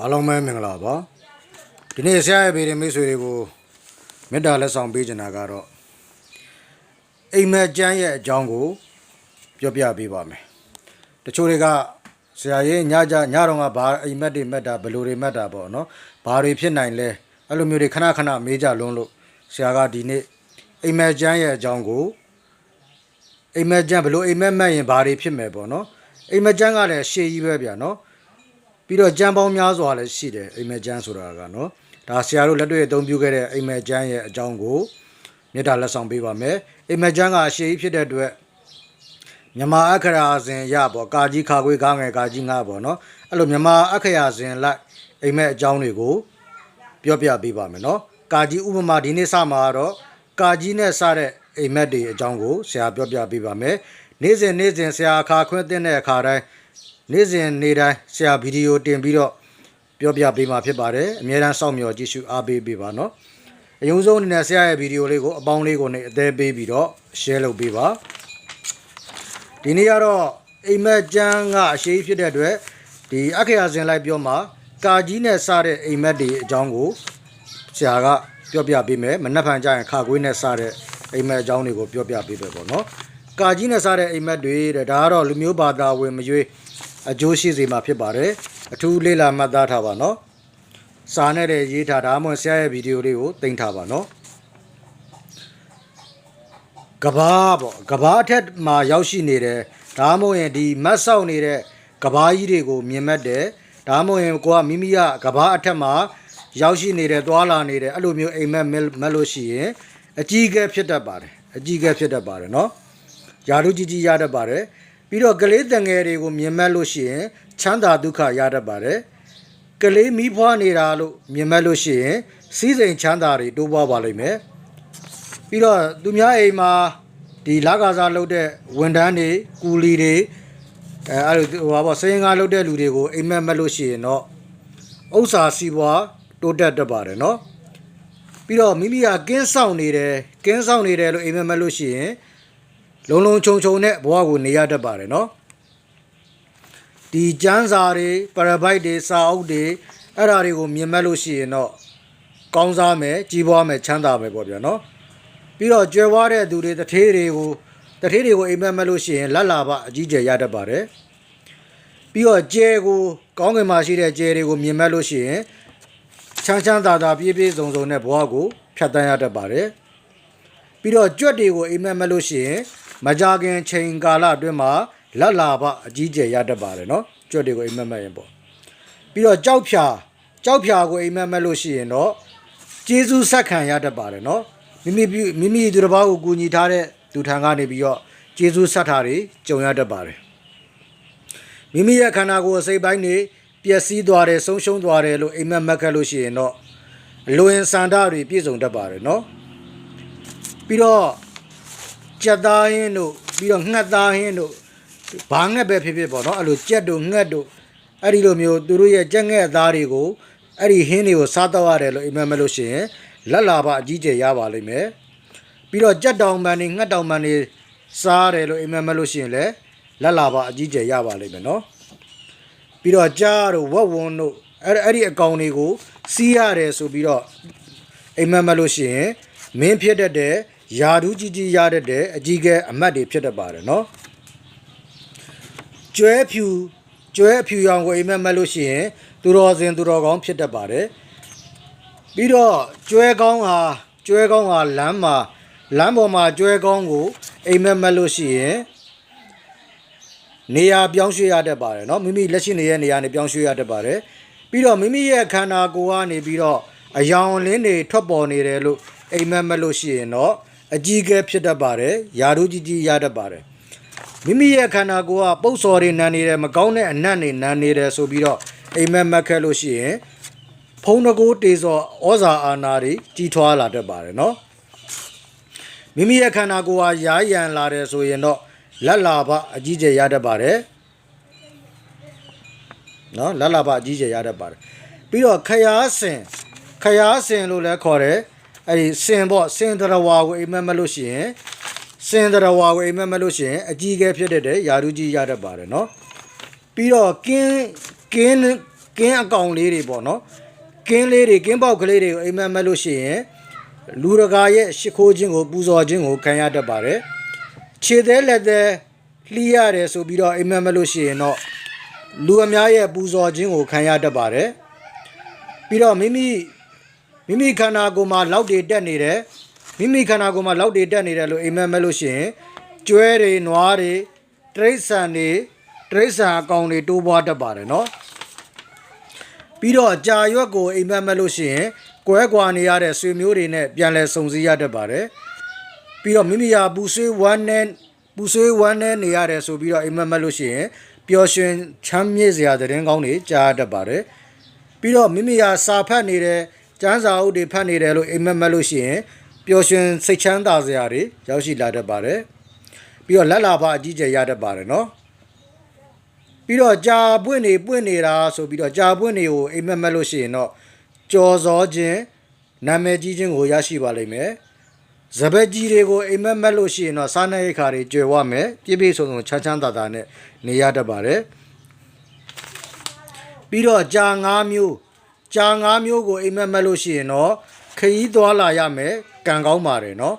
အားလုံးပဲမင်္ဂလာပါဒီနေ့ဆရာရဲ့ဗီဒီမိတ်ဆွေတွေကိုမေတ္တာလက်ဆောင်ပေးချင်တာကတော့အိမ်မက်ကျမ်းရဲ့အကြောင်းကိုပြောပြပေးပါမယ်တချို့တွေကဆရာရဲ့ညကြညတော့ကဘာအိမ်မက်တွေမက်တာဘယ်လိုတွေမက်တာပေါ့နော်ဘာတွေဖြစ်နိုင်လဲအဲ့လိုမျိုးတွေခဏခဏမေးကြလွန်းလို့ဆရာကဒီနေ့အိမ်မက်ကျမ်းရဲ့အကြောင်းကိုအိမ်မက်ကျမ်းဘယ်လိုအိမ်မက်မက်ရင်ဘာတွေဖြစ်မယ်ပေါ့နော်အိမ်မက်ကျမ်းကလည်းရှေးကြီးပဲဗျာနော် ပြီးတော့ကြမ်းပေါင်းများစွာလည်းရှိတယ်အိမ်မက်ကျန်းဆိုတာကနော်ဒါဆရာတို့လက်တွေ့အသုံးပြုခဲ့တဲ့အိမ်မက်ကျန်းရဲ့အကြောင်းကိုမေတ္တာလက်ဆောင်ပေးပါမယ်အိမ်မက်ကျန်းကအရှိကြီးဖြစ်တဲ့အတွက်မြန်မာအခရာစဉ်ရပေါ့ကာကြီးခါခွေးကားငယ်ကာကြီးငါပေါ့နော်အဲ့လိုမြန်မာအခရာစဉ်လိုက်အိမ်မက်အကြောင်းတွေကိုပြောပြပေးပါမယ်နော်ကာကြီးဥပမာဒီနေ့စမှာတော့ကာကြီးနဲ့စတဲ့အိမ်မက်တွေအကြောင်းကိုဆရာပြောပြပေးပါမယ်နေ့စဉ်နေ့စဉ်ဆရာအခါခွင့်တဲ့အခါတိုင်း နေ့စဉ်နေ့တိုင်းဆရာဗီဒီယိုတင်ပြီးတော့ပြောပြပေးမှာဖြစ်ပါတယ်အများအားစောင့်မျှော်ကြည့်ရှုအားပေးပေးပါနော်အရင်ဆုံးအနေနဲ့ဆရာရဲ့ဗီဒီယိုလေးကိုအပေါင်းလေးကိုနေအသေးပေးပြီးတော့ share လုပ်ပေးပါဒီနေ့ကတော့အိမ်မက်ကျန်းကအရှိဖြစ်တဲ့အတွက်ဒီအခရာစင်လိုက်ပြောမှာကာကြီးနဲ့စတဲ့အိမ်မက်တွေအကြောင်းကိုဆရာကပြောပြပေးမယ်မနှက်ဖန်ကြရင်ခါခွေးနဲ့စတဲ့အိမ်မက်အကြောင်းတွေကိုပြောပြပေးပဲပေါ့နော်ကာကြီးနဲ့စတဲ့အိမ်မက်တွေတဲ့ဒါကတော့လူမျိုးဘာသာဝင်မရွေး အကျိုးရှိစေမှာဖြစ်ပါတယ်အထူးလေးလာမှတ်သားထားပါနော်စာနဲ့တဲ့ရေးထားဒါမှမဟုတ်ဆရာရဲ့ဗီဒီယိုလေးကိုတင်ထားပါနော်ကဘာပေါ့ကဘာအထက်မှာရောက်ရှိနေတယ်ဒါမှမဟုတ်ရင်ဒီမတ်ဆောက်နေတဲ့ကဘာကြီးတွေကိုမြင်မှတ်တယ်ဒါမှမဟုတ်ရင်ကိုကမိမိကကဘာအထက်မှာရောက်ရှိနေတယ်သွားလာနေတယ်အဲ့လိုမျိုးအိမ်မက်မက်မက်လို့ရှိရင်အကြီးအကဲဖြစ်တတ်ပါတယ်အကြီးအကဲဖြစ်တတ်ပါတယ်နော်ယာရုကြီးကြီးရတတ်ပါတယ် ပြီးတော့ကလေးတငယ်တွေကိုမြင်မဲ့လို့ရှိရင်ချမ်းသာဒုက္ခရတတ်ပါတယ်ကလေးမိဖွားနေတာလို့မြင်မဲ့လို့ရှိရင်စီးစိမ်ချမ်းသာတွေတိုးပွားပါလိမ့်မယ်ပြီးတော့သူများအိမ်မှာဒီလကားစားလုပ်တဲ့ဝန်ထမ်းတွေကူလီတွေအဲအဲ့လိုဟိုပါပေါ့စိန်ကားလုပ်တဲ့လူတွေကိုအိမ်မက်မက်လို့ရှိရင်တော့ဥစ္စာစီးပွားတိုးတက်တတ်ပါတယ်နော်ပြီးတော့မိမိကကင်းဆောင်နေတယ်ကင်းဆောင်နေတယ်လို့အိမ်မက်မက်လို့ရှိရင် လုံလုံခြုံခြုံနဲ့ဘဝကိုနေရတတ်ပါတယ်နော်ဒီကျန်းစာတွေပရပိုက်တွေစာအုပ်တွေအဲ့ဓာတွေကိုမြင်မဲ့လို့ရှိရင်တော့ကောင်းစားမယ်ကြီးပွားမယ်ချမ်းသာမယ်ပေါ့ဗျာနော်ပြီးတော့ကြွယ်ဝတဲ့သူတွေတထေးတွေကိုတထေးတွေကိုအိမ်မက်မဲ့လို့ရှိရင်လက်လာပအကြီးကျယ်ရတတ်ပါတယ်ပြီးတော့ကျဲကိုကောင်းကင်မှာရှိတဲ့ကျဲတွေကိုမြင်မဲ့လို့ရှိရင်ချမ်းချမ်းသာသာပြည့်ပြည့်စုံစုံနဲ့ဘဝကိုဖြတ်တန်းရတတ်ပါတယ်ပြီးတော့ကြွက်တွေကိုအိမ်မက်မလို့ရှိရင် မကြခင်ချိန်ကာလအတွင်းမှာလက်လာပအကြီးကျယ်ရတတ်ပါတယ်နော်ကြွက်တွေကိုအိမ်မက်မက်ရင်ပေါ့ပြီးတော့ကြောက်ဖြာကြောက်ဖြာကိုအိမ်မက်မက်လို့ရှိရင်တော့ကျေးဇူးဆက်ခံရတတ်ပါတယ်နော်မိမိပြုမိမိသူတစ်ပါးကိုကူညီထားတဲ့သူထံကနေပြီးတော့ကျေးဇူးဆက်တာတွေကြုံရတတ်ပါတယ်မိမိရဲ့ခန္ဓာကိုယ်အစိတ်ပိုင်းတွေပျက်စီးသွားတယ်ဆုံးရှုံးသွားတယ်လို့အိမ်မက်မက်ခဲ့လို့ရှိရင်တော့အလိုရင်စန္ဒတွေပြည့်စုံတတ်ပါတယ်နော်ပြီးတော့ ကြက်သားဟင်းတို့ပြီးတော့ငှက်သားဟင်းတို့ဘာငှက်ပဲဖြစ်ဖြစ်ပေါ့နော်အဲ့လိုကြက်တို့ငှက်တို့အဲ့ဒီလိုမျိုးသူတို့ရဲ့ကြက်ငှက်သားတွေကိုအဲ့ဒီဟင်းတွေကိုစားတော့ရတယ်လို့အိမ်မက်မလို့ရှိရင်လက်လာပါအကြီးကျယ်ရပါလိမ့်မယ်ပြီးတော့ကြက်တောင်ပန်တွေငှက်တောင်ပန်တွေစားရတယ်လို့အိမ်မက်မလို့ရှိရင်လည်းလက်လာပါအကြီးကျယ်ရပါလိမ့်မယ်နော်ပြီးတော့ကြားတို့ဝက်ဝန်းတို့အဲ့အဲ့ဒီအကောင်တွေကိုစီးရတယ်ဆိုပြီးတော့အိမ်မက်မက်လို့ရှိရင်မင်းဖြစ်တတ်တဲ့ ယာဒူးကြီးကြီးရတတ်တဲ့အကြီးကဲအမတ်တွေဖြစ်တတ်ပါတယ်နော်ကျွဲဖြူကျွဲအဖြူရောင်ကိုအိမ်မက်မက်လို့ရှိရင်သူတော်စင်သူတော်ကောင်းဖြစ်တတ်ပါတယ်ပြီးတော့ကျွဲကောင်းဟာကျွဲကောင်းဟာလမ်းမှာလမ်းပေါ်မှာကျွဲကောင်းကိုအိမ်မက်မက်လို့ရှိရင်နေရာပြောင်းရွှေ့ရတတ်ပါတယ်เนาะမိမိလက်ရှိနေတဲ့နေရာနေပြောင်းရွှေ့ရတတ်ပါတယ်ပြီးတော့မိမိရဲ့ခန္ဓာကိုယ်ကနေပြီးတော့အယောင်လင်းတွေထွက်ပေါ်နေတယ်လို့အိမ်မက်မက်လို့ရှိရင်တော့ အကြီးအကဲဖြစ်တတ်ပါတယ်ယာတို့ကြီးကြီးရတတ်ပါတယ်မိမိရဲ့ခန္ဓာကိုယ်ကပုတ်စော်တွေနံနေတယ်မကောင်းတဲ့အနံ့တွေနံနေတယ်ဆိုပြီးတော့အိမ်မက်မက်ခဲ့လို့ရှိရင်ဖုံးတကိုးတေစော်ဩဇာအာဏာတွေကြီးထွားလာတတ်ပါတယ်နော်မိမိရဲ့ခန္ဓာကိုယ်ဟာရာရန်လာတယ်ဆိုရင်တော့လက်လာဘအကြီးကျယ်ရတတ်ပါတယ်နော်လက်လာဘအကြီးကျယ်ရတတ်ပါတယ်ပြီးတော့ခရာစင်ခရာစင်လို့လည်းခေါ်တယ် အဲ့ဒီစင်ပေါ့စင်တရဝါကိုအိမ်မက်မလို့ရှိရင်စင်တရဝါကိုအိမ်မက်မလို့ရှိရင်အကြီးအကဲဖြစ်တတ်တဲ့ယာရုကြီးရတတ်ပါတယ်နော်ပြီးတော့ကင်းကင်းကင်းအကောင်လေးတွေပေါ့နော်ကင်းလေးတွေကင်းပေါက်ကလေးတွေကိုအိမ်မက်မက်လို့ရှိရင်လူရကာရဲ့ရှ िख ိုးခြင်းကိုပူဇော်ခြင်းကိုခံရတတ်ပါတယ်ခြေသေးလက်သေးလှီးရတယ်ဆိုပြီးတော့အိမ်မက်မက်လို့ရှိရင်တော့လူအများရဲ့ပူဇော်ခြင်းကိုခံရတတ်ပါတယ်ပြီးတော့မိမိ မိမိခန္ဓာကိုယ်မှာလောက်တွေတက်နေတယ်မိမိခန္ဓာကိုယ်မှာလောက်တွေတက်နေတယ်လို့အိမ်မက်မက်လို့ရှိရင်ကျွဲတွေနွားတွေတရိษံတွေတရိษံအကောင်တွေတိုးပွားတတ်ပါတယ်နော်ပြီးတော့ကြာရွက်ကိုအိမ်မက်မက်လို့ရှိရင်ကွဲကွာနေရတဲ့ဆွေမျိုးတွေနဲ့ပြန်လဲစုံစည်းရတတ်ပါတယ်ပြီးတော့မိမိဟာပူဆွေးဝမ်းနဲ့ပူဆွေးဝမ်းနဲ့နေရတယ်ဆိုပြီးတော့အိမ်မက်မက်လို့ရှိရင်ပျော်ရွှင်ချမ်းမြေ့စရာသတင်းကောင်းတွေကြားရတတ်ပါတယ်ပြီးတော့မိမိဟာစာဖတ်နေတယ် ကျမ်းစာအုပ်တွေဖတ်နေတယ်လို့အိမ်မက်မက်လို့ရှိရင်ပျော်ရွှင်စိတ်ချမ်းသာစရာတွေရောက်ရှိလာတတ်ပါတယ်ပြီးတော့လက်လာဖအကြီးကျယ်ရတတ်ပါတယ်နော်ပြီးတော့ကြာပွင့်နေပွင့်နေတာဆိုပြီးတော့ကြာပွင့်နေကိုအိမ်မက်မက်လို့ရှိရင်တော့ကြော်စောခြင်းနာမည်ကြီးခြင်းကိုရရှိပါလိမ့်မယ်။ဇပက်ကြီးတွေကိုအိမ်မက်မက်လို့ရှိရင်တော့စားနပ်ရိက္ခာတွေကျွယ်ဝမယ်ပြည့်ပြည့်စုံစုံချမ်းချမ်းသာသာနဲ့နေရတတ်ပါတယ်။ပြီးတော့ကြာ၅မျိုး ကြာ၅မျိုးကိုအိမ်မက်မက်လို့ရှိရင်တော့ခရီးသွားလာရမယ်ကံကောင်းပါတယ်နော်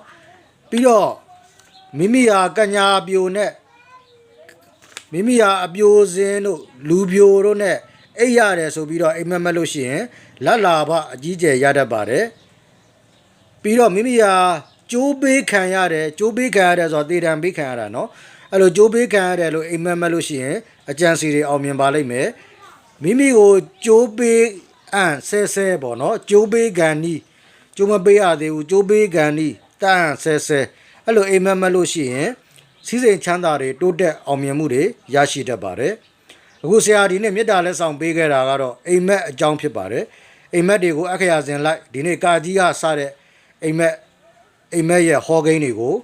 ပြီးတော့မိမိဟာကညာအပြိုနဲ့မိမိဟာအပြိုစင်းတို့လူပြိုတို့နဲ့အိပ်ရတယ်ဆိုပြီးတော့အိမ်မက်မက်လို့ရှိရင်လတ်လာဘအကြီးကျယ်ရတတ်ပါတယ်ပြီးတော့မိမိဟာကျိုးပေးခံရတယ်ကျိုးပေးခံရတယ်ဆိုတော့တေတံပေးခံရတာနော်အဲ့လိုကြိုးပေးခံရတယ်လို့အိမ်မက်မက်လို့ရှိရင်အကြံစီတွေအောင်မြင်ပါလိမ့်မယ်မိမိကိုကြိုးပေး အန်ဆဲဆဲပေါ့နော်ကျိုးပေးကန်နီးကျိုးမပေးရသေးဘူးကျိုးပေးကန်နီးတန်ဆဲဆဲအဲ့လိုအိမ်မက်မက်လို့ရှိရင်စီးစိမ်ချမ်းသာတွေတိုးတက်အောင်မြင်မှုတွေရရှိတတ်ပါတယ်အခုဆရာဒီနေ့မေတ္တာလက်ဆောင်ပေးခဲ့တာကတော့အိမ်မက်အကြောင်းဖြစ်ပါတယ်အိမ်မက်တွေကိုအခရာစဉ်လိုက်ဒီနေ့ကာကြီးကစတဲ့အိမ်မက်အိမ်မက်ရဲ့ဟောကိန်းတွေကို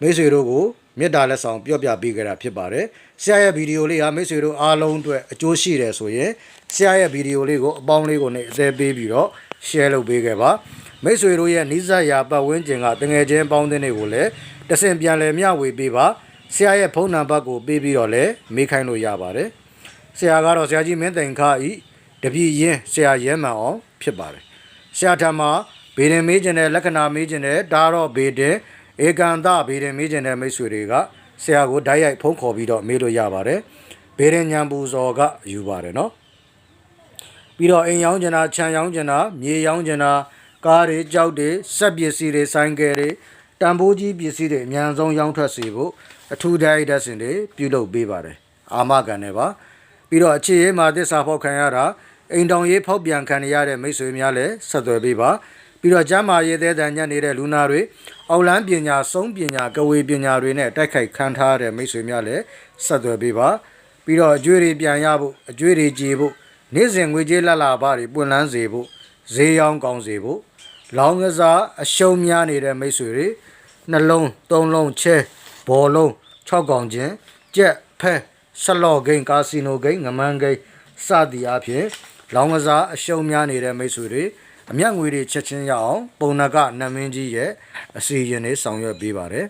မိတ်ဆွေတို့ကို မေတ္တာလက်ဆောင်ပြောပြပေးခဲ့တာဖြစ်ပါတယ်။ဆရာရဲ့ဗီဒီယိုလေးဟာမိတ်ဆွေတို့အားလုံးအတွက်အကျိုးရှိတယ်ဆိုရင်ဆရာရဲ့ဗီဒီယိုလေးကိုအပေါင်းလေးကိုနဲ့အသေးပေးပြီးတော့ share လုပ်ပေးခဲ့ပါ။မိတ်ဆွေတို့ရဲ့နိစ္စရာပတ်ဝန်းကျင်ကတငယ်ချင်းပေါင်းသင်းတွေကိုလည်းတဆင့်ပြန်လည်မျှဝေပေးပါဆရာရဲ့ဖုန်းနံပါတ်ကိုပေးပြီးတော့လည်းမေးခိုင်းလို့ရပါတယ်ဆရာကတော့ဆရာကြီးမင်းသိန်ခါဤတပည့်ရင်းဆရာရဲမှန်အောင်ဖြစ်ပါတယ်ဆရာထံမှာဘေဒင်မေးခြင်းနဲ့လက္ခဏာမေးခြင်းနဲ့ဒါတော့ဘေဒင် ဧကန်တဘေဒင်မေးခြင်းနဲ့မိတ်ဆွေတွေကဆရာကိုဓာတ်ရိုက်ဖုန်းခေါ်ပြီးတော့မေးလို့ရပါတယ်ဘေဒင်ညံပူဇော်ကယူပါတယ်နော်ပြီးတော့အိမ်ရောင်းကျင်တာခြံရောင်းကျင်တာမြေရောင်းကျင်တာကားတွေကြောက်တွေစက်ပစ္စည်းတွေဆိုင်ကယ်တွေတန်ဖိုးကြီးပစ္စည်းတွေအများဆုံးရောင်းထွက်စေဖို့အထူးဓာတ်ဓာတ်စင်တွေပြုလုပ်ပေးပါတယ်အာမခံနဲ့ပါပြီးတော့အခြေရေးမှာသစ္စာဖောက်ခံရတာအိမ်တောင်ရေးဖောက်ပြန်ခံရတဲ့မိတ်ဆွေများလည်းဆက်သွယ်ပေးပါ ပြီးတော့ကျမ်းမာရေးသေးတဲ့ညံ့နေတဲ့လူနာတွေအောက်လန်းပညာစုံးပညာကဝေပညာတွေနဲ့တိုက်ခိုက်ခံထားရတဲ့မိတ်ဆွေများလည်းဆက်သွယ်ပေးပါပြီးတော့အကျွေးတွေပြန်ရဖို့အကျွေးတွေကြေဖို့နေ့စဉ်ငွေကြေးလက်လာပါတွေပွင့်လန်းစေဖို့ဈေးရောင်းကောင်းစေဖို့လောင်းကစားအရှုံးများနေတဲ့မိတ်ဆွေတွေနှလုံးသုံးလုံးချဲဘော်လုံး6កောင်ချင်းကြက်ဖဲဆလော့ဂိမ်းကာစီနိုဂိမ်းငမန်းဂိမ်းစသည်အဖြစ်လောင်းကစားအရှုံးများနေတဲ့မိတ်ဆွေတွေ အမျက်ငွေတွေချက်ချင်းရအောင်ပုံနကနတ်မင်းကြီးရဲ့အစီအရင်တွေဆောင်ရွက်ပေးပါတယ်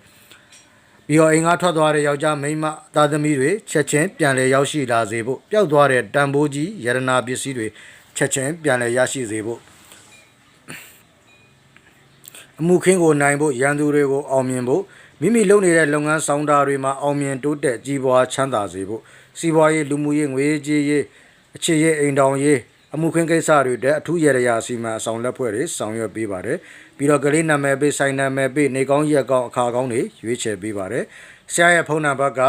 ပြီးတော့အိမ်ကထွက်သွားတဲ့ယောက်ျားမိန်းမသားသမီးတွေချက်ချင်းပြန်လည်ရောက်ရှိလာစေဖို့ပျောက်သွားတဲ့တန်ဖိုးကြီးယရနာပစ္စည်းတွေချက်ချင်းပြန်လည်ရရှိစေဖို့အမှုခင်းကိုနိုင်ဖို့ရန်သူတွေကိုအောင်မြင်ဖို့မိမိလုပ်နေတဲ့လုပ်ငန်းဆောင်တာတွေမှာအောင်မြင်တိုးတက်ကြီးပွားချမ်းသာစေဖို့စီးပွားရေးလူမှုရေးငွေရေးကြေးရေးအခြေရေးအိမ်တောင်ရေး အမှုခင်းကိစ္စတွေတဲ့အထူးရရရာစီမံအဆောင်လက်ဖွဲ့တွေဆောင်ရွက်ပေးပါတယ်ပြီးတော့ကလေးနာမည်ပေးဆိုင်နာမည်ပေးနေကောင်းရက်ကောင်းအခါကောင်းတွေရွေးချယ်ပေးပါတယ်ဆရာရဲ့ဖုန်းနံပါတ်က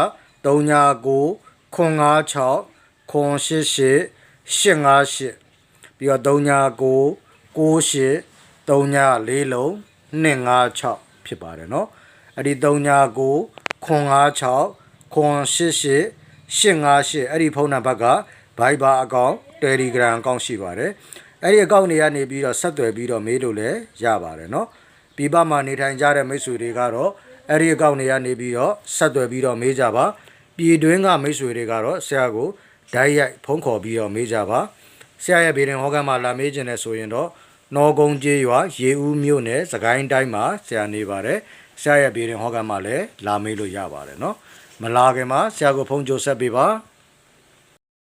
39 956 988 858ပြီးတော့39 98 38လုံး256ဖြစ်ပါတယ်เนาะအဲ့ဒီ39 956 988 858အဲ့ဒီဖုန်းနံပါတ်က Viber အကောင့် Telegram အကောင့်ရှိပါတယ်အဲ့ဒီအကောင့်တွေကနေပြီးတော့ဆက်သွယ်ပြီးတော့မေးလို့လည်းရပါတယ်เนาะပြည်ပမှာနေထိုင်ကြတဲ့မိတ်ဆွေတွေကတော့အဲ့ဒီအကောင့်တွေကနေပြီးတော့ဆက်သွယ်ပြီးတော့မေးကြပါပြည်တွင်းကမိတ်ဆွေတွေကတော့ဆရာကိုဓာတ်ရိုက်ဖုန်းခေါ်ပြီးတော့မေးကြပါဆရာရဲ့ဗီဒီယိုဟောကမှာလာမေးခြင်းနဲ့ဆိုရင်တော့နော်ကုန်းကျေးရွာရေဦးမြို့နယ်စကိုင်းတိုင်းမှာဆရာနေပါတယ်ဆရာရဲ့ဗီဒီယိုဟောကမှာလည်းလာမေးလို့ရပါတယ်เนาะမလာခင်မှာဆရာကိုဖုန်းကြိုဆက်ပေးပါ